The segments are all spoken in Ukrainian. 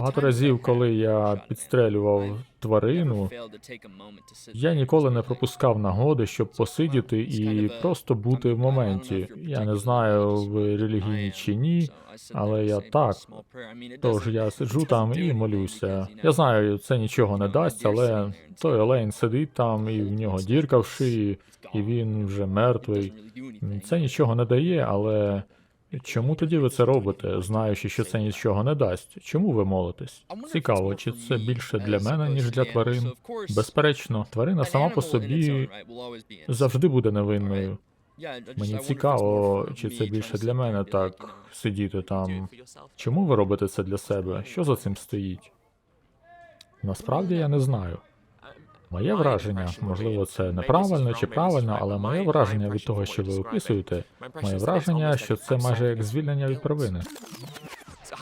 Багато разів, коли я підстрелював тварину, я ніколи не пропускав нагоди, щоб посидіти і просто бути в моменті. Я не знаю, ви релігійні чи ні, але я так. Тож я сиджу там і молюся. Я знаю, це нічого не дасть, але той олень сидить там, і в нього дірка в шиї, і він вже мертвий. Це нічого не дає, але чому тоді ви це робите, знаючи, що це нічого не дасть? Чому ви молитесь? Цікаво, чи це більше для мене, ніж для тварин? Безперечно, тварина сама по собі завжди буде невинною. Мені цікаво, чи це більше для мене так сидіти там. Чому ви робите це для себе? Що за цим стоїть? Насправді я не знаю. Моє враження, можливо, це неправильно чи правильно, але моє враження від того, що ви описуєте, моє враження, що це майже як звільнення від провини.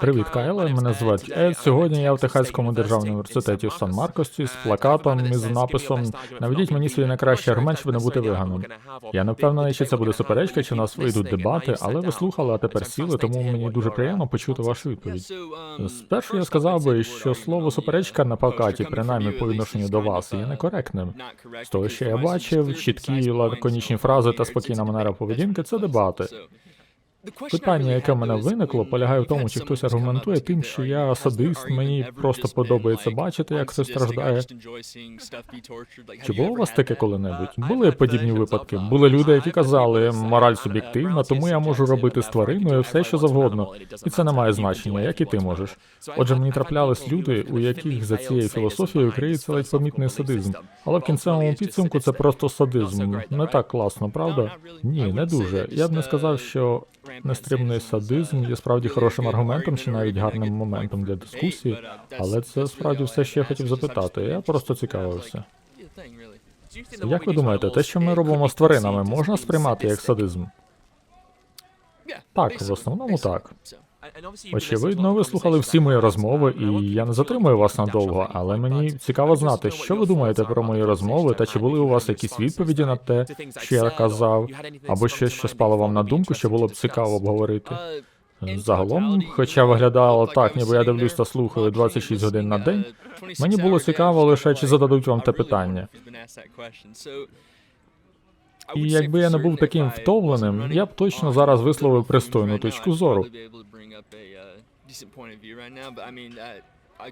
Привіт, Кайле. Мене звати Ед. Сьогодні я в Техаському державному університеті в Сан Маркосі з плакатом із написом Наведіть мені свій найкращий аргумент, щоб не бути веганом. Я не впевнений, чи це буде суперечка, чи в нас вийдуть дебати, але ви слухали, а тепер сіли, тому мені дуже приємно почути вашу відповідь. Спершу я сказав би, що слово суперечка на плакаті, принаймні по відношенню до вас, є некоректним. З того, що я бачив, чіткі лаконічні фрази та спокійна манера поведінки це дебати. Питання, яке в мене виникло, полягає в тому, чи хтось аргументує тим, що я садист, мені просто подобається бачити, як хтось страждає. Чи було у вас таке коли-небудь? Були подібні випадки. Були люди, які казали, мораль суб'єктивна, тому я можу робити з твариною все, що завгодно, і це не має значення, як і ти можеш. Отже, мені траплялись люди, у яких за цією філософією криється ледь помітний садизм. Але в кінцевому підсумку це просто садизм. Не так класно, правда? Ні, не дуже. Я б не сказав, що нестримний садизм є справді хорошим аргументом чи навіть гарним моментом для дискусії, але це справді все, що я хотів запитати. Я просто цікавився. Як ви думаєте, те, що ми робимо з тваринами, можна сприймати як садизм? Так, в основному так. Очевидно, ви слухали всі мої розмови, і я не затримую вас надовго, але мені цікаво знати, що ви думаєте про мої розмови, та чи були у вас якісь відповіді на те, що я казав, або щось, що спало вам на думку, що було б цікаво обговорити. Загалом, хоча виглядало так, ніби я дивлюсь та слухаю 26 годин на день, мені було цікаво лише, чи зададуть вам те питання. І якби я не був таким втомленим, я б точно зараз висловив пристойну точку зору.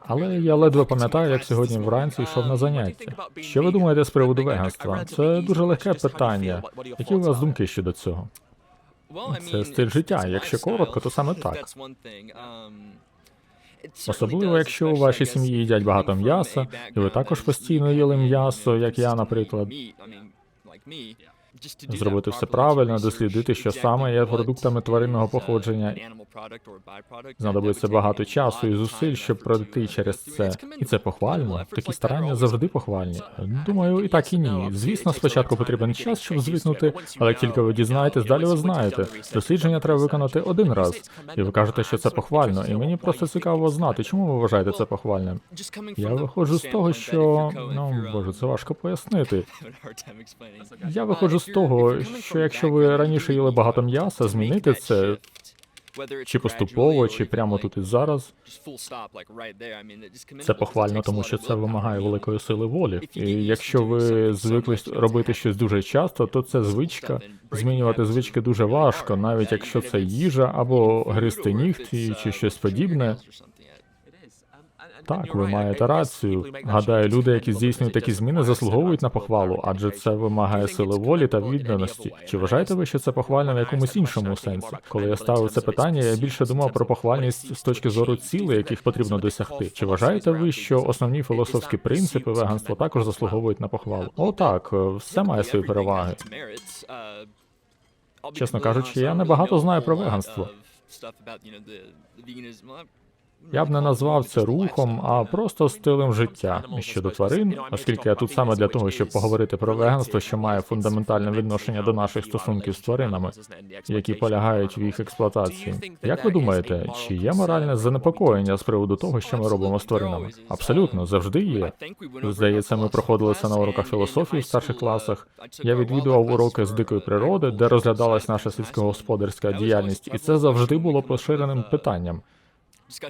Але я ледве пам'ятаю, як сьогодні вранці йшов на заняття. Що ви думаєте з приводу веганства? Це дуже легке питання. Які у вас думки щодо цього? Це стиль життя. Якщо коротко, то саме так. Особливо, якщо у вашій сім'ї їдять багато м'яса, і ви також постійно їли м'ясо, як я, наприклад. Зробити все правильно, дослідити, що саме є продуктами тваринного походження. Знадобиться багато часу і зусиль, щоб пройти через це. І це похвально. Такі старання завжди похвальні. Думаю, і так і ні. Звісно, спочатку потрібен час, щоб звикнути, але тільки ви дізнаєтесь, далі ви знаєте. Дослідження треба виконати один раз. І ви кажете, що це похвально. І мені просто цікаво знати, чому ви вважаєте це похвальним. Я виходжу з того, що ну боже, це важко пояснити. Я виходжу з того, що якщо ви раніше їли багато м'яса, змінити це чи поступово, чи прямо тут і зараз. Це похвально, тому що це вимагає великої сили волі. І якщо ви звикли робити щось дуже часто, то це звичка. Змінювати звички дуже важко, навіть якщо це їжа або гризти нігті чи щось подібне. Так, ви маєте рацію. Гадаю, люди, які здійснюють такі зміни, заслуговують на похвалу, адже це вимагає сили волі та відданості. Чи вважаєте ви, що це похвально в якомусь іншому сенсі? Коли я ставив це питання, я більше думав про похвальність з точки зору цілей, яких потрібно досягти. Чи вважаєте ви, що основні філософські принципи веганства також заслуговують на похвалу? О, так, все має свої переваги. Чесно кажучи, я небагато знаю про веганство. Я б не назвав це рухом, а просто стилем життя щодо тварин, оскільки я тут саме для того, щоб поговорити про веганство, що має фундаментальне відношення до наших стосунків з тваринами, які полягають в їх експлуатації. Як ви думаєте, чи є моральне занепокоєння з приводу того, що ми робимо з тваринами? Абсолютно, завжди є. Здається, ми проходили це на уроках філософії в старших класах. Я відвідував уроки з дикої природи, де розглядалась наша сільськогосподарська діяльність, і це завжди було поширеним питанням.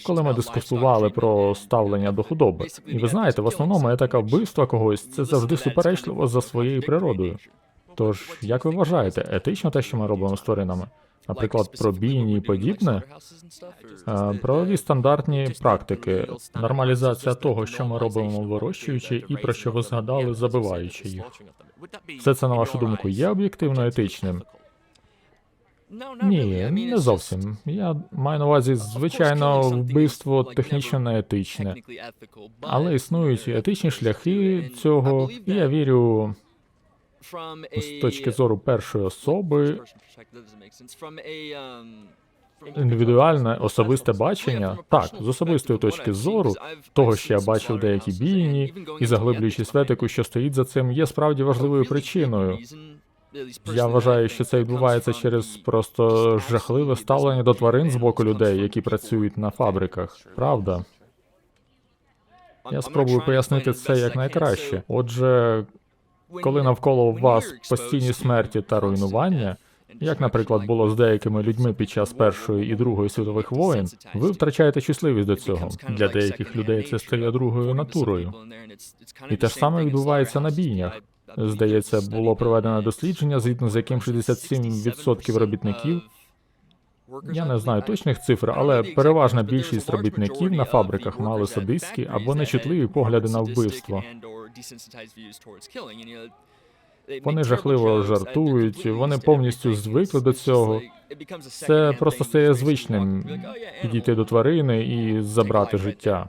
Коли ми дискусували про ставлення до худоби. І ви знаєте, в основному етика вбивства когось це завжди суперечливо за своєю природою. Тож, як ви вважаєте, етично те, що ми робимо з тваринами? Наприклад, про бійні і подібне, Е, правові стандартні практики, нормалізація того, що ми робимо вирощуючи, і про що ви згадали, забиваючи їх. Все це, на вашу думку, є об'єктивно етичним? Ні, не зовсім. Я маю на увазі, звичайно, вбивство технічно не етичне, але існують етичні шляхи цього, і я вірю, з точки зору першої особи, індивідуальне особисте бачення, так, з особистої точки зору, того, що я бачив деякі бійні, і заглиблюючись в етику, що стоїть за цим, є справді важливою причиною. Я вважаю, що це відбувається через просто жахливе ставлення до тварин з боку людей, які працюють на фабриках. Правда. Я спробую пояснити це як найкраще. Отже, коли навколо вас постійні смерті та руйнування, як, наприклад, було з деякими людьми під час Першої і Другої світових воєн, ви втрачаєте чутливість до цього. Для деяких людей це стає другою натурою. І те ж саме відбувається на бійнях. Здається, було проведено дослідження, згідно з яким 67% робітників. Я не знаю точних цифр, але переважна більшість робітників на фабриках мали садистські або нечутливі погляди на вбивство. Вони жахливо жартують, вони повністю звикли до цього. Це просто стає звичним підійти до тварини і забрати життя.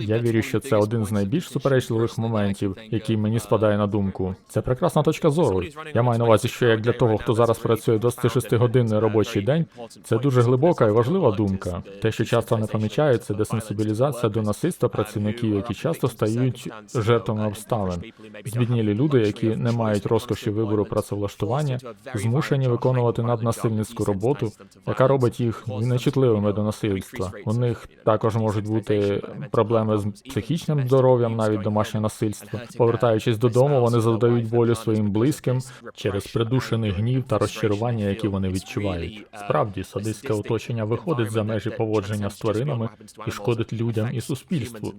Я вірю, що це один з найбільш суперечливих моментів, який мені спадає на думку. Це прекрасна точка зору. Я маю на увазі, що як для того, хто зараз працює 26-годинний робочий день, це дуже глибока і важлива думка. Те, що часто не помічають, це десенсибілізація до насильства працівників, які часто стають жертвами обставин. Збіднілі люди, які не мають розкоші вибору працевлаштування, змушені виконувати наднасильницьку роботу, яка робить їх нечутливими до насильства. У них також можуть бути проблеми з психічним здоров'ям, навіть домашнє насильство. Повертаючись додому, вони завдають болю своїм близьким через придушений гнів та розчарування, які вони відчувають. Справді, садистське оточення виходить за межі поводження з тваринами і шкодить людям і суспільству.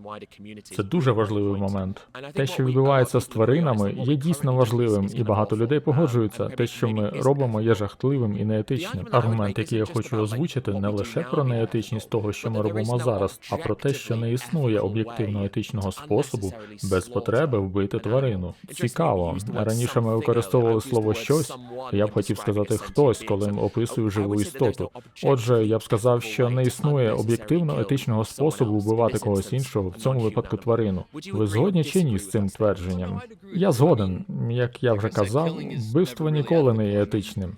Це дуже важливий момент. Те, що відбувається з тваринами, є дійсно важливим, і багато людей погоджуються. Те, що ми робимо, є жахливим і неетичним. Аргумент, який я хочу озвучити, не лише про неетичність того, що ми робимо зараз, а про те, що не існує об'єктивно етичного способу без потреби вбити тварину. Цікаво. Раніше ми використовували слово щось. Я б хотів сказати хтось, коли описую живу істоту. Отже, я б сказав, що не існує об'єктивно етичного способу вбивати когось іншого, в цьому випадку тварину. Ви згодні чи ні з цим твердженням? Я згоден. Як я вже казав, вбивство ніколи не є етичним.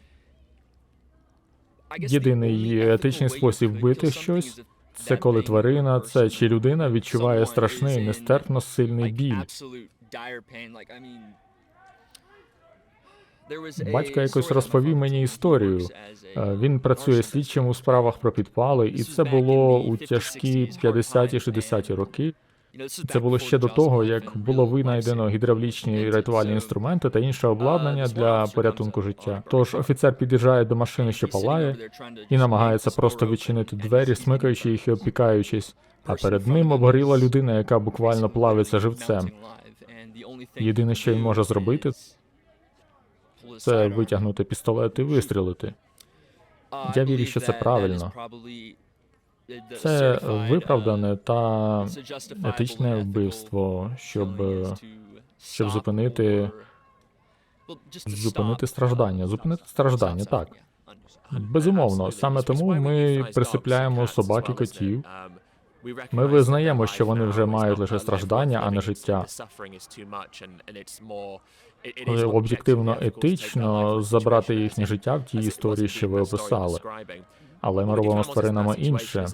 Єдиний етичний спосіб вбити щось це коли тварина, це чи людина відчуває страшний, нестерпно сильний біль. Батько якось розповів мені історію. Е, Він працює слідчим у справах про підпали, і це було у тяжкі 50-60 роки. Це було ще до того, як було винайдено гідравлічні рятувальні інструменти та інше обладнання для порятунку життя. Тож офіцер під'їжджає до машини, що палає, і намагається просто відчинити двері, смикаючи їх і опікаючись. А перед ним обгоріла людина, яка буквально плавиться живцем. Єдине, що він може зробити, це витягнути пістолет і вистрілити. Я вірю, що це правильно. Це виправдане та етичне вбивство, щоб, щоб зупинити зупинити страждання. Зупинити страждання, так. Безумовно, саме тому ми присипляємо собак і котів. Ми визнаємо, що вони вже мають лише страждання, а не життя. Об'єктивно етично забрати їхнє життя в тій історії, що ви описали. Але ми робимо з тваринами інше.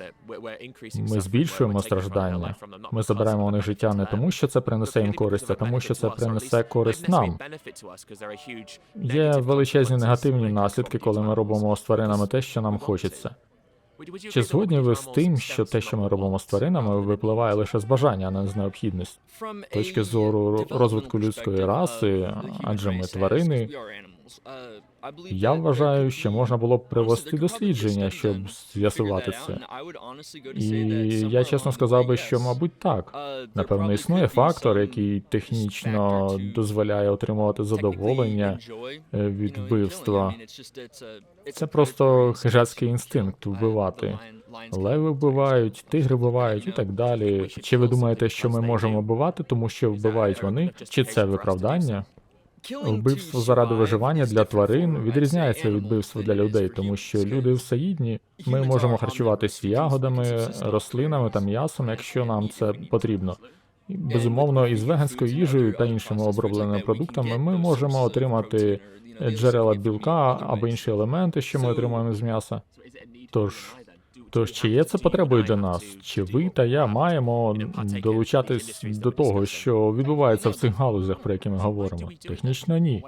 Ми збільшуємо страждання. Ми забираємо у них життя не тому, що це принесе їм користь, а тому, що це принесе користь нам. Є величезні негативні наслідки, коли ми робимо з тваринами те, що нам хочеться. Чи згодні ви з тим, що те, що ми робимо з тваринами, випливає лише з бажання, а не з необхідності? Точки зору розвитку людської раси, адже ми тварини, Я вважаю, що можна було б провести дослідження, щоб з'ясувати це. І я чесно сказав би, що, мабуть, так. Напевно, існує фактор, який технічно дозволяє отримувати задоволення е, від вбивства. Це просто хижацький інстинкт вбивати. Леви вбивають, тигри вбивають і так далі. Чи ви думаєте, що ми можемо вбивати, тому що вбивають вони? Чи це виправдання? Вбивство заради виживання для тварин відрізняється від вбивства для людей, тому що люди всеїдні. Ми можемо харчуватися ягодами, рослинами та м'ясом, якщо нам це потрібно. І, Безумовно, із веганською їжею та іншими обробленими продуктами ми можемо отримати джерела білка або інші елементи, що ми отримуємо з м'яса. Тож, тож чи є це потребою для нас? Чи ви та я маємо долучатись до того, що відбувається в цих галузях, про які ми говоримо? Технічно ні.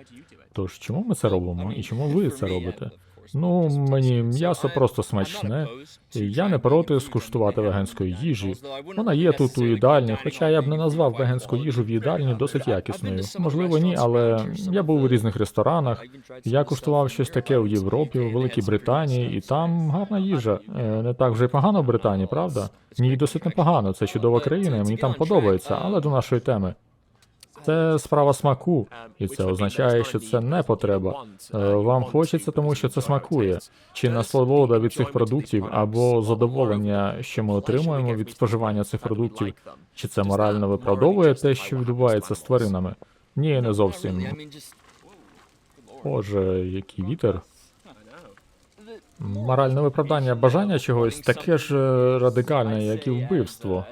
Тож чому ми це робимо і чому ви це робите? Ну, мені м'ясо просто смачне, і я не проти скуштувати веганської їжі. Вона є тут у їдальні, хоча я б не назвав веганську їжу в їдальні досить якісною. Можливо, ні, але я був у різних ресторанах. Я куштував щось таке у Європі, у Великій Британії, і там гарна їжа. Е, Не так вже й погано в Британії, правда? Ні, досить непогано. Це чудова країна, мені там подобається, але до нашої теми. Це справа смаку, і це означає, що це не потреба. Е, Вам хочеться, тому що це смакує, чи насолода від цих продуктів, або задоволення, що ми отримуємо від споживання цих продуктів, чи це морально виправдовує те, що відбувається з тваринами? Ні, не зовсім. Боже, який вітер. Моральне виправдання бажання чогось таке ж е, радикальне, як і вбивство.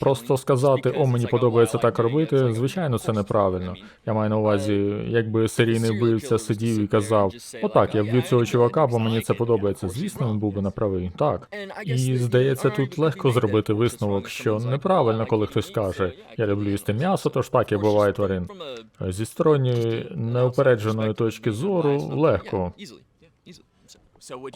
Просто сказати, о, мені подобається так робити, звичайно, це неправильно. Я маю на увазі, якби серійний вбивця сидів і казав, отак, я вб'ю цього чувака, бо мені це подобається. Звісно, він був би неправий. Так. І здається, тут легко зробити висновок, що неправильно, коли хтось каже, я люблю їсти м'ясо, тож так я буваю тварин. Зі сторонньої неупередженої точки зору легко.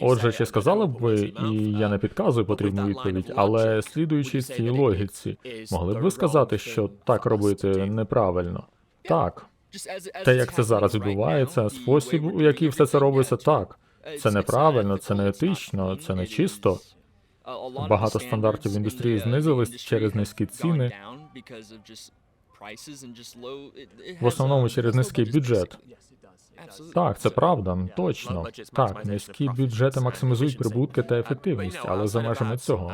Отже, чи сказали б ви, і я не підказую потрібну відповідь, але слідуючи цій логіці, могли б ви сказати, що так робити неправильно? Так. Те, як це зараз відбувається, спосіб, у який все це робиться, так. Це неправильно, це не етично, це не чисто. Багато стандартів в індустрії знизились через низькі ціни, В основному через низький бюджет. Так, це правда, точно. Так, низькі бюджети максимізують прибутки та ефективність, але за межами цього.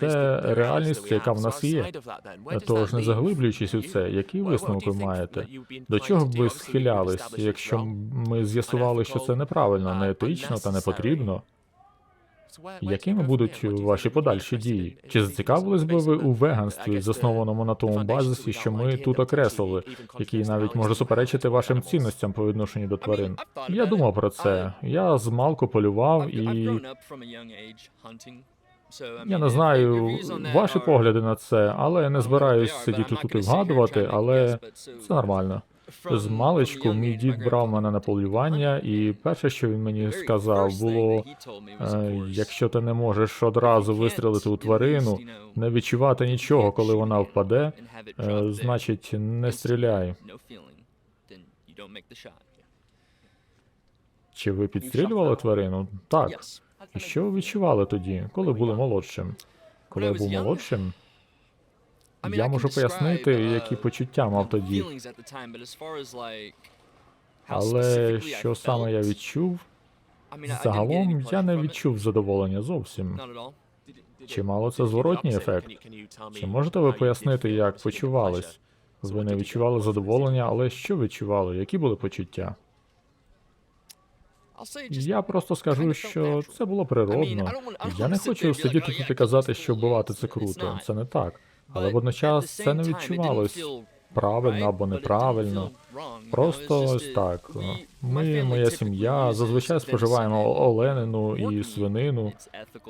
Це реальність, яка в нас є. Тож, не заглиблюючись у це, які висновок ви маєте? До чого б ви схилялись, якщо ми з'ясували, що це неправильно, неетично та не потрібно? Якими будуть ваші подальші дії? Чи зацікавились би ви у веганстві, заснованому на тому базисі, що ми тут окреслили, який навіть може суперечити вашим цінностям по відношенню до тварин? Я думав про це. Я змалку полював і я не знаю ваші погляди на це, але я не збираюсь сидіти тут і вгадувати, але це нормально. З маличку мій дід брав мене на полювання, і перше, що він мені сказав, було: е, якщо ти не можеш одразу вистрілити у тварину, не відчувати нічого, коли вона впаде, е, значить не стріляй. Чи ви підстрілювали тварину? Так. І що ви відчували тоді, коли були молодшим? Коли я був молодшим, я можу пояснити, які почуття мав тоді. Але що саме я відчув? Загалом я не відчув задоволення зовсім. Чи мало це зворотній ефект? Чи можете ви пояснити, як почувались? Ви не відчували задоволення, але що відчували? Які були почуття? Я просто скажу, що це було природно. Я не хочу сидіти тут і казати, що вбивати це круто. Це не так. Але водночас це не відчувалось правильно або неправильно. Просто ось так. Ми, моя сім'я, зазвичай споживаємо оленину і свинину.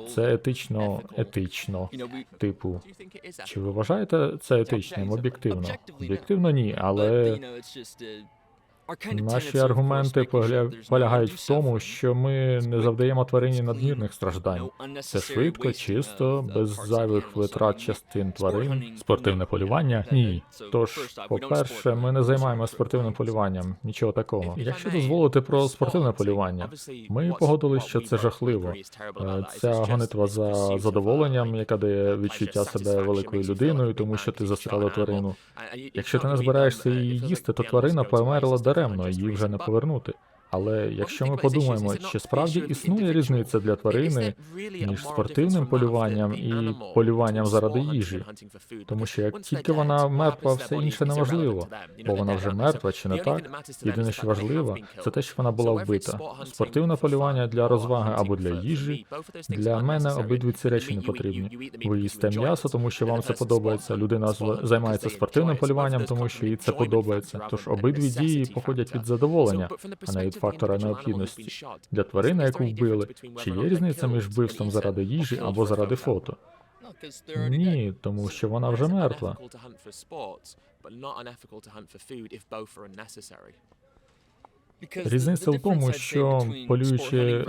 Це етично, етично. Типу, чи ви вважаєте це етичним? Об'єктивно? Об'єктивно ні, але Наші аргументи полягають в тому, що ми не завдаємо тварині надмірних страждань. Це швидко, чисто, без зайвих витрат частин тварин. Спортивне полювання? Ні. Тож, по-перше, ми не займаємося спортивним полюванням, нічого такого. Якщо дозволити про спортивне полювання, ми погодились, що це жахливо. Е, Ця гонитва за задоволенням, яка дає відчуття себе великою людиною, тому що ти застрелив тварину. Якщо ти не збираєшся її їсти, то тварина померла даремно, її вже не повернути. Але якщо ми подумаємо, чи справді існує різниця для тварини між спортивним полюванням і полюванням заради їжі, тому що як тільки вона мертва, все інше неважливо, бо вона вже мертва чи не так. Єдине, що важливо, це те, що вона була вбита. Спортивне полювання для розваги або для їжі. Для мене обидві ці речі не потрібні. Ви їсте м'ясо, тому що вам це подобається. Людина займається спортивним полюванням, тому що їй це подобається. Тож обидві дії походять від задоволення, а не від фактора необхідності. Для тварини, яку вбили, чи є різниця між вбивством заради їжі або заради фото? Ні, тому що вона вже мертва. Різниця в тому, що полюючи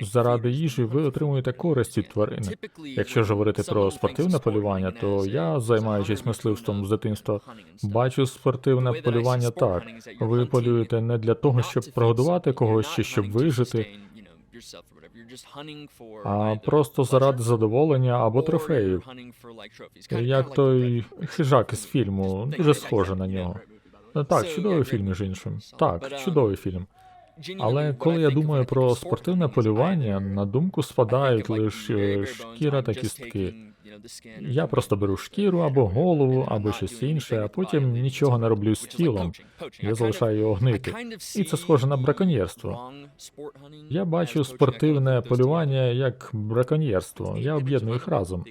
заради їжі, ви отримуєте користь від тварини. Якщо ж говорити про спортивне полювання, то я, займаючись мисливством з дитинства, бачу спортивне полювання так. Ви полюєте не для того, щоб прогодувати когось чи щоб вижити, а просто заради задоволення або трофеїв. Як той хижак із фільму, дуже схоже на нього. Ну, Так, чудовий фільм, між іншим. Так, чудовий фільм. Але коли я думаю про спортивне полювання, на думку спадають лише шкіра та кістки. Я просто беру шкіру або голову, або щось інше, а потім нічого не роблю з тілом. Я залишаю його гнити. І це схоже на браконьєрство. Я бачу спортивне полювання як браконьєрство. Я об'єдную їх разом.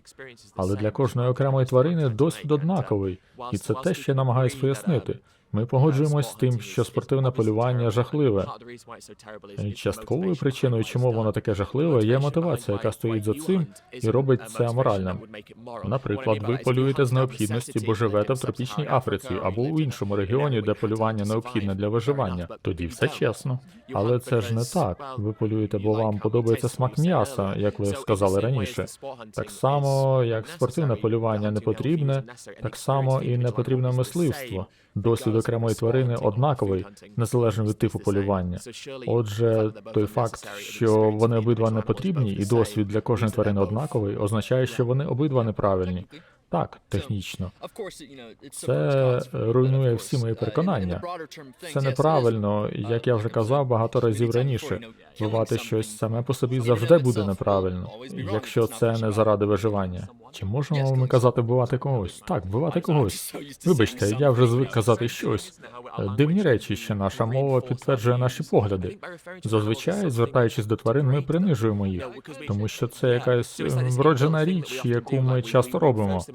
Але для кожної окремої тварини досвід однаковий, і це те, що я намагаюсь пояснити. Ми погоджуємось з тим, що спортивне полювання жахливе. Частковою причиною, чому воно таке жахливе, є мотивація, яка стоїть за цим і робить це аморальним. Наприклад, ви полюєте з необхідності, бо живете в тропічній Африці або у іншому регіоні, де полювання необхідне для виживання. Тоді все чесно. Але це ж не так. Ви полюєте, бо вам подобається смак м'яса, як ви сказали раніше. Так само, як спортивне полювання не потрібне, так само і не потрібне мисливство. Досвід окремої тварини однаковий, незалежно від типу полювання. Отже, той факт, що вони обидва не потрібні, і досвід для кожної тварини однаковий, означає, що вони обидва неправильні. Так, технічно. Це руйнує всі мої переконання. Це неправильно, як я вже казав багато разів раніше. Вбивати щось саме по собі завжди буде неправильно, якщо це не заради виживання. Чи можемо ми казати вбивати когось? Так, вбивати когось. Вибачте, я вже звик казати щось. Е, Дивні речі, що наша мова підтверджує наші погляди. Зазвичай, звертаючись до тварин, ми принижуємо їх, тому що це якась е, вроджена річ, яку ми часто робимо.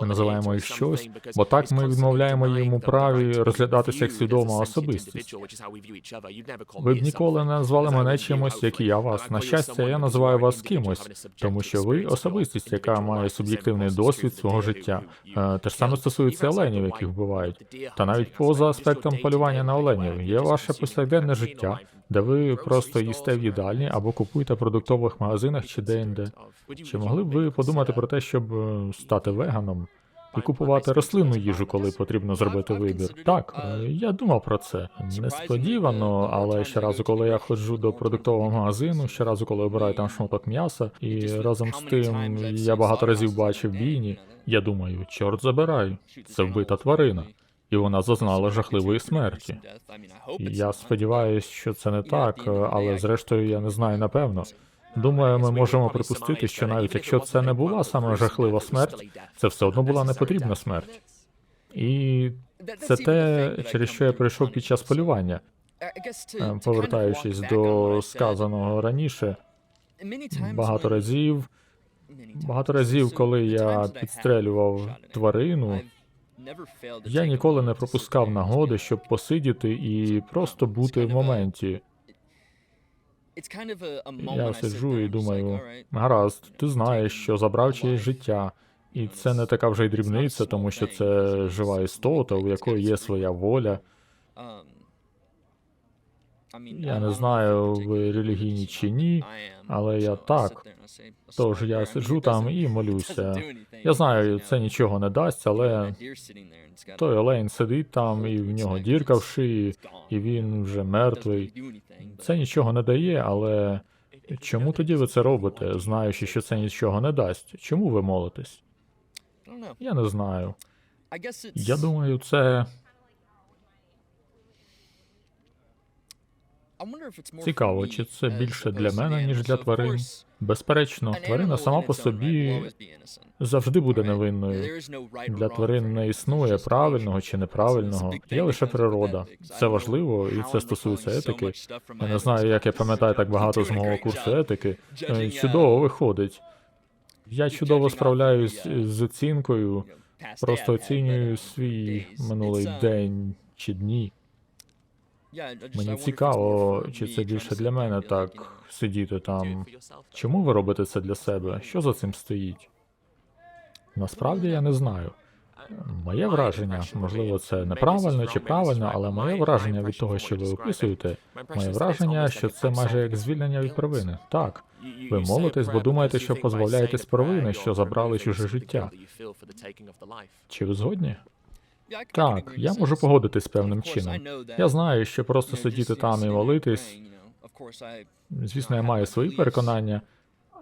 Ми називаємо їх щось, бо так ми відмовляємо їм у праві розглядатися як свідома особистість. Ви б ніколи не назвали мене чимось, як і я вас. На щастя, я називаю вас кимось, тому що ви особистість, яка має суб'єктивний досвід свого життя. Е, Те ж саме стосується оленів, яких вбивають. Та навіть поза аспектом полювання на оленів є ваше повсякденне життя, де ви просто їсте в їдальні або купуєте в продуктових магазинах чи де-інде. Чи могли б ви подумати про те, щоб е, стати веганом і купувати рослинну їжу, коли потрібно зробити вибір? Так, е, я думав про це. Несподівано, але щоразу, коли я ходжу до продуктового магазину, щоразу, коли обираю там шматок м'яса, і разом з тим я багато разів бачив бійні, я думаю, чорт забирай, це вбита тварина. І вона зазнала жахливої смерті. Я сподіваюся, що це не так, але зрештою я не знаю напевно. Думаю, ми можемо припустити, що навіть якщо це не була саме жахлива смерть, це все одно була непотрібна смерть. І це те, через що я прийшов під час полювання, Е, повертаючись до сказаного раніше, багато разів, багато разів, коли я підстрелював тварину, я ніколи не пропускав нагоди, щоб посидіти і просто бути в моменті. Я сиджу і думаю, гаразд, ти знаєш, що забрав чиєсь життя. І це не така вже й дрібниця, тому що це жива істота, у якої є своя воля. Я не знаю, ви релігійні чи ні, але я так. Тож я сиджу там і молюся. Я знаю, це нічого не дасть, але той олень сидить там, і в нього дірка в шиї, і він вже мертвий. Це нічого не дає, але чому тоді ви це робите, знаючи, що це нічого не дасть? Чому ви молитесь? Я не знаю. Я думаю, це Цікаво, чи це більше для мене, ніж для тварин? безперечно, тварина сама по собі завжди буде невинною. Для тварин не існує правильного чи неправильного, є лише природа. Це важливо, і це стосується етики. Я не знаю, як я пам'ятаю так багато з мого курсу етики. Е, Чудово виходить. Я чудово справляюсь з оцінкою, просто оцінюю свій минулий день чи дні. Мені цікаво, чи це більше для мене так сидіти там. Чому ви робите це для себе? Що за цим стоїть? Насправді я не знаю. Моє враження, можливо, це неправильно чи правильно, але моє враження від того, що ви описуєте, моє враження, що це майже як звільнення від провини. Так, ви молитесь, бо думаєте, що позбавляєтесь провини, що забрали чуже життя. Чи ви згодні? Так, я можу погодитись з певним чином. Я знаю, що просто сидіти там і молитись. Звісно, я маю свої переконання,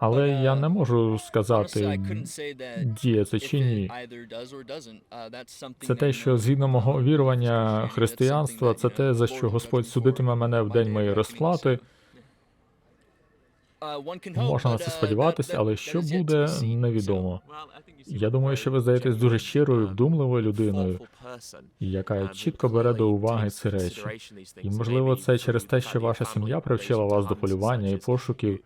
але я не можу сказати, діє це чи ні. Це те, що згідно мого вірування християнства, це те, за що Господь судитиме мене в день моєї розплати. Можна на це сподіватися, але що буде, невідомо. Я думаю, що ви здаєтесь дуже щирою, вдумливою людиною, яка чітко бере до уваги ці речі. І можливо, це через те, що ваша сім'я привчила вас до полювання і пошуків.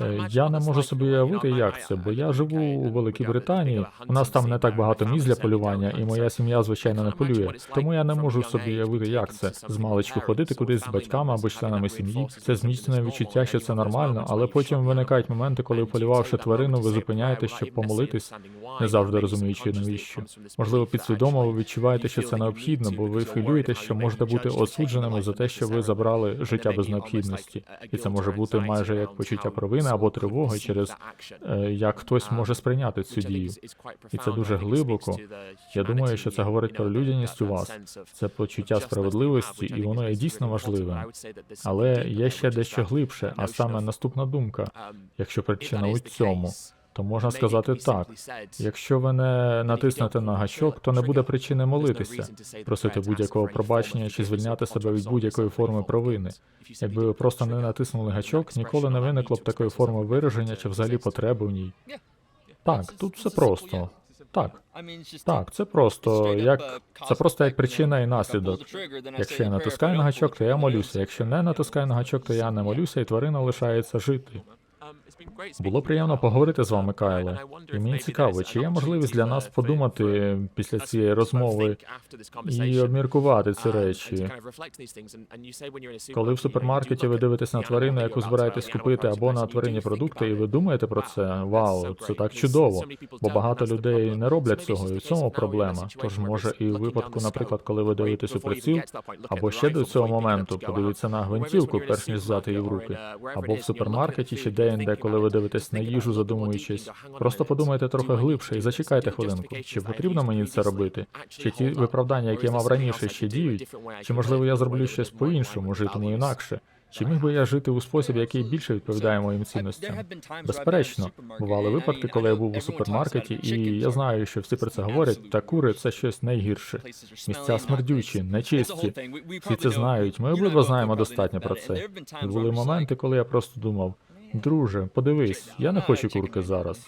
Е, Я не можу собі уявити, як це, бо я живу у Великій Британії. У нас там не так багато місць для полювання, і моя сім'я, звичайно, не полює. Тому я не можу собі уявити, як це з маличку ходити кудись з батьками або членами сім'ї. Це зміцнене відчуття, що це нормально, але потім виникають моменти, коли полювавши тварину, ви зупиняєтесь, щоб помолитись, не завжди розуміючи навіщо. Можливо, підсвідомо ви відчуваєте, що це необхідно, бо ви хвилюєте, що можете бути осудженими за те, що ви забрали життя без необхідності, і це може бути майже як почуття провини або тривоги через е, як хтось може сприйняти цю дію. І це дуже глибоко. Я думаю, що це говорить про людяність у вас. Це почуття справедливості, і воно є дійсно важливим. Але є ще дещо глибше, а саме наступна думка. Якщо причина у цьому, то можна сказати так: якщо ви не натиснете на гачок, то не буде причини молитися, просити будь-якого пробачення чи звільняти себе від будь-якої форми провини. Якби ви просто не натиснули гачок, ніколи не виникло б такої форми вираження чи взагалі потреби в ній. Так, тут все просто. Так, так, це просто як це просто як причина і наслідок. Якщо я натискаю на гачок, то я молюся. Якщо не натискаю на гачок, то я не молюся, і тварина лишається жити. Було приємно поговорити з вами, Кайло. І мені цікаво, чи є можливість для нас подумати після цієї розмови і обміркувати ці речі. Коли в супермаркеті ви дивитесь на тварину, яку збираєтесь купити, або на тваринні продукти, і ви думаєте про це, вау, це так чудово. Бо багато людей не роблять цього, і в цьому проблема. Тож може і у випадку, наприклад, коли ви дивитесь у приціл, або ще до цього моменту подивіться на гвинтівку, перш ніж взяти її в руки, або в супермаркеті, чи де-інде, коли ви дивитесь на їжу, задумуючись. Просто подумайте трохи глибше і зачекайте хвилинку. Чи потрібно мені це робити? Чи ті виправдання, які я мав раніше, ще діють? Чи можливо я зроблю щось по-іншому, житиму інакше? Чи міг би я жити у спосіб, який більше відповідає моїм цінностям? Безперечно, бували випадки, коли я був у супермаркеті, і я знаю, що всі про це говорять, та кури це щось найгірше. Місця смердючі, нечисті. Всі це знають. Ми обидва знаємо достатньо про це. Були моменти, коли я просто думав: друже, подивись, я не хочу курки зараз.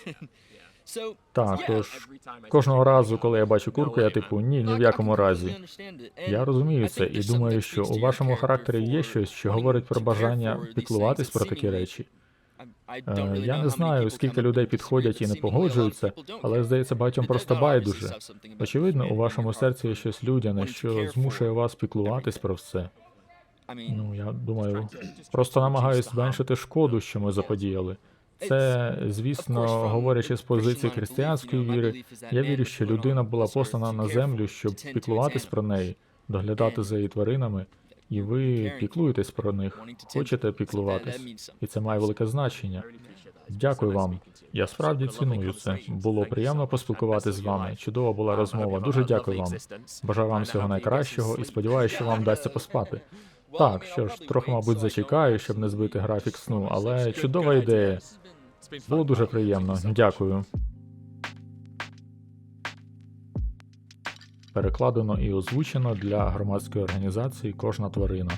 Так, тож кожного разу, коли я бачу курку, я типу ні, ні в якому разі. Я розумію це і думаю, що у вашому характері є щось, що говорить про бажання піклуватись про такі речі. Е, Я не знаю, скільки людей підходять і не погоджуються, але здається, багатьом просто байдуже. Очевидно, у вашому серці є щось людяне, що змушує вас піклуватись про все. Ну я думаю, просто намагаюсь зменшити шкоду, що ми заподіяли. Це, звісно, говорячи з позиції християнської віри, я вірю, що людина була послана на землю, щоб піклуватись про неї, доглядати за її тваринами. і ви піклуєтесь про них, хочете піклуватись, і це має велике значення. Дякую вам. Я справді ціную це. Було приємно поспілкуватися з вами. Чудова була розмова. Дуже дякую вам. Бажаю вам всього найкращого і сподіваюся, що вам вдасться поспати. Так, що ж, трохи, мабуть, зачекаю, щоб не збити графік сну, але чудова ідея. Було дуже приємно. Дякую. Перекладено і озвучено для громадської організації Кожна тварина.